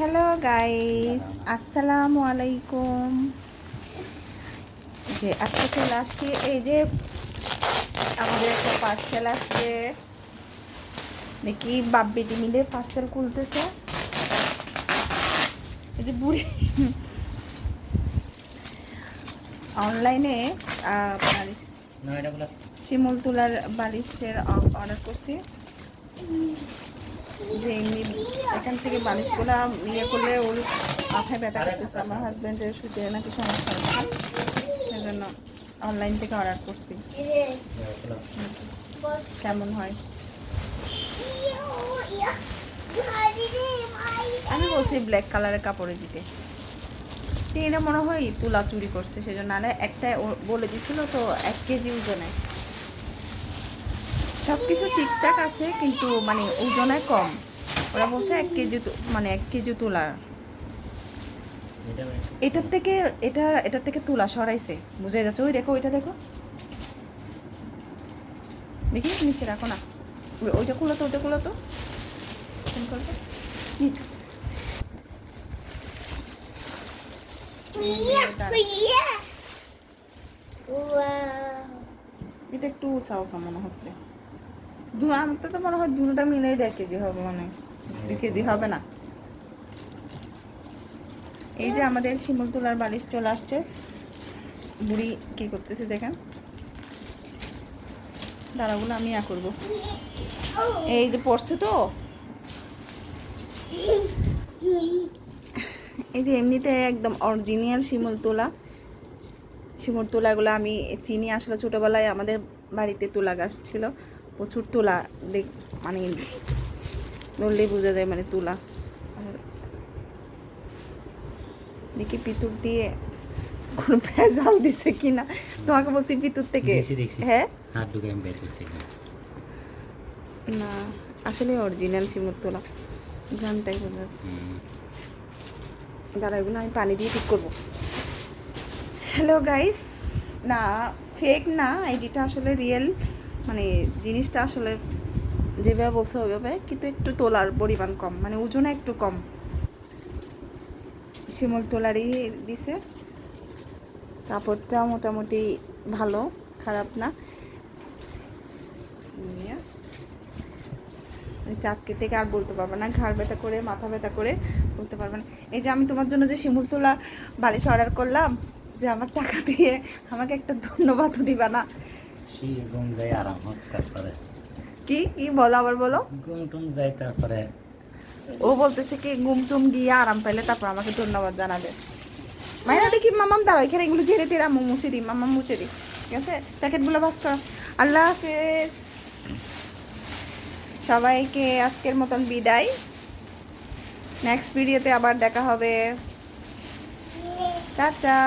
Hello guys আসসালামু আলাইকুম যে আজকে চলে আসছি এই যে আমাদের একটা পার্সেল আসছে। দেখি বাপ বেটি মিলে পার্সেল খুলতেছে। এই যে বুড়ি। অনলাইনে শিমুল তুলার বালিশের অর্ডার করছি। যে এমনি এখান থেকে বালিশগুলা ইয়ে করলে ওর মাথায় ব্যথা করতেছে, আমার হাজব্যান্ডের শুতে নাকি সমস্যা হচ্ছে। সেজন্য অনলাইন থেকে অর্ডার করছি। কেমন হয়? আমি বলছি ব্ল্যাক কালারের কাপড়ে দিতে। এটা মনে হয় তুলা চুরি করছে, সেজন্য নাহলে একটা বলে দিছিল তো, এক কেজি ওজনে সব কিছু ঠিকঠাক আছে কিন্তু মানে ওজনে কম। ওরা বলছে এক কেজি মানে এক কেজি তোলা। এটার থেকে এটা এটার থেকে তুলা সরাইছে। বুঝে যাচ্ছে? ওই দেখো ওইটা দেখো। দেখি নিচে রাখো না। ওইটা খুলো তো ওইটা খুলো তো। এটা একটু উঁচা মনে হচ্ছে। আমার তো মনে হয় দুটোটা মিলেই দেড় কেজি হবে মানে দুই কেজি হবে না। এই যে আমাদের শিমুল তোলার বালিশ চলে আসছে। বুড়ি কি করতেছে দেখেন? দাঁড়াগুলো আমি ইয়া করব। এই যে পড়ছে তো? এই যে এমনিতে একদম অরিজিনাল শিমুল তোলা। শিমুল তোলাগুলো আমি চিনি আসলে ছোটোবেলায় আমাদের বাড়িতে তুলা গাছ ছিল। প্রচুর তুলা দেখ মানে ধরলেই বোঝা যায় মানে তুলা। আর দেখি পিতুর দিয়ে কোনো ভেজাল দিছে কিনা। তোমাকে বলছি পিতুর থেকে। হ্যাঁ। না আসলে অরিজিনাল শিমুর তোলা। গ্রামটাই বোঝা যাচ্ছে। দাঁড়া এগুলো আমি পানি দিয়ে ঠিক করব। হ্যালো গাইস না ফেক না আইডিটা আসলে রিয়েল মানে জিনিসটা আসলে যেভাবে বলছে ওইভাবে, কিন্তু একটু তোলার পরিমাণ কম মানে ওজনে একটু কম। শিমুল তোলারই দিছে। কাপড়টা মোটামুটি ভালো, খারাপ না। নিয়ে। আজকে থেকে আর বলতে পারবে না, ঘাড় ব্যথা করে, মাথা ব্যথা করে বলতে পারবে না। এই যে আমি তোমার জন্য যে শিমুল তোলা বালিশ অর্ডার করলাম, যে আমার টাকা দিয়ে আমাকে একটা ধন্যবাদ দিবা না। শুয়ে ঘুম যায় আরাম হোক তারপরে। কি? কি বলো আবার বলো? ঘুম টুম যায় তারপরে। ও বলতেছে কি ঘুম টুম গিয়ে আরাম পাইলে তারপর আমাকে ধন্যবাদ জানাবে। মাইনা দেখি মামাম দাঁড়াও এখানে এগুলো ঝেড়ে টেরে আমি মুছে দিই মামাম মুছে দিই। ঠিক আছে? প্যাকেটগুলো বাস করো। আল্লাহ হাফেজ। সবাইকে আজকের মতন বিদায়। নেক্সট ভিডিওতে আবার দেখা হবে। টাটা।